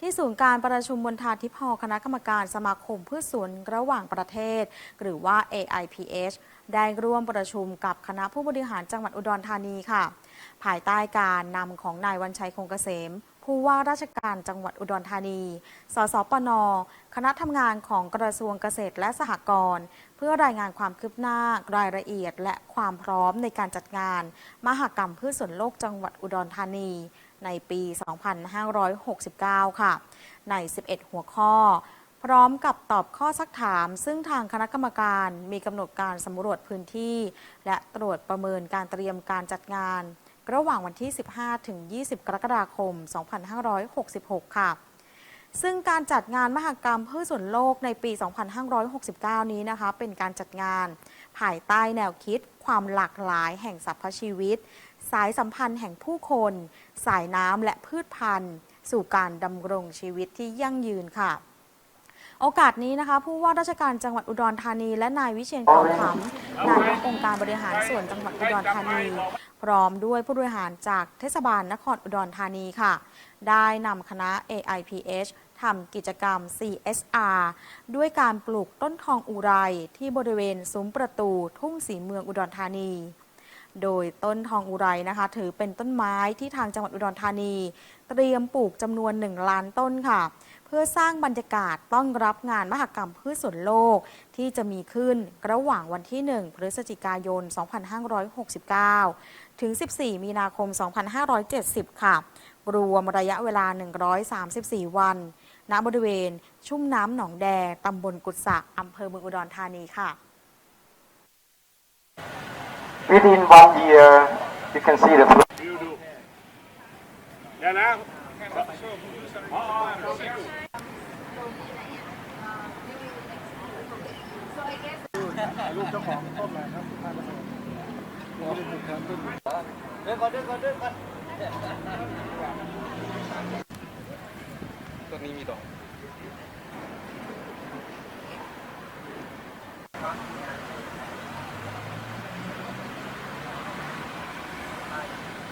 ที่ศูนย์การประชุมบนทาทิพย์ฮอลคณะกรรมการสมาคมพืชสวนระหว่างประเทศ หรือว่า AIPH ได้ร่วมประชุมกับคณะผู้บริหารจังหวัดอุดรธานีค่ะ ภายใต้การนำของนายวันชัยคงเกษม ผู้ว่าราชการจังหวัดอุดรธานี สสปน คณะทำงานของกระทรวงเกษตรและสหกรณ์เพื่อรายงานความคืบหน้ารายละเอียด และความพร้อมในการจัดงาน มหกรรมพืชสวนโลกจังหวัดอุดรธานี ในปี 2569 ค่ะ ใน 11 หัวข้อ ร้อมกับตอบข้อซักถาม ซึ่งทางคณะกรรมการมีกำหนดการสำรวจพื้นที่ และตรวจประเมินการเตรียมการจัดงาน ระหว่างวันที่ 15 ถึง 20 กรกฎาคม 2566 ค่ะ ซึ่งการจัดงานมหกรรมพืชสวนโลกในปี 2569 นี้นะคะ เป็นการจัดงาน ภายใต้แนวคิดความหลากหลายแห่งสรรพชีวิต สายสัมพันธ์แห่งผู้คน สายน้ำและพืชพันธุ์ สู่การดำรงชีวิตที่ยั่งยืนค่ะ โอกาสนี้นะคะ ผู้ว่าราชการจังหวัดอุดรธานี และนายวิเชียนกองขำนายกองค์การบริหารส่วนจังหวัดอุดรธานี พร้อมด้วยผู้บริหารจากเทศบาลนครอุดรธานีค่ะ ได้นำคณะ AIPH ทำกิจกรรม CSR ด้วยการปลูกต้นทองอุไรที่บริเวณซุ้มประตูทุ่งสีเมืองอุดรธานี โดยต้นทองอุไรนะคะ ถือเป็นต้นไม้ที่ทางจังหวัดอุดรธานี เตรียมปลูกจำนวน 1 ล้านต้นค่ะ เพื่อสร้างบรรยากาศต้อนรับงานมหกรรมพืชสวนโลก ที่จะมีขึ้นระหว่างวันที่ 1 พฤศจิกายน 2569 ถึง 14 มีนาคม 2570 ค่ะ รวมระยะเวลา 134 วัน ณบริเวณชุ่มน้ำหนองแด ตำบลกุศะอำเภอเมืองอุดรธานีค่ะ Within one year, you can see the ดู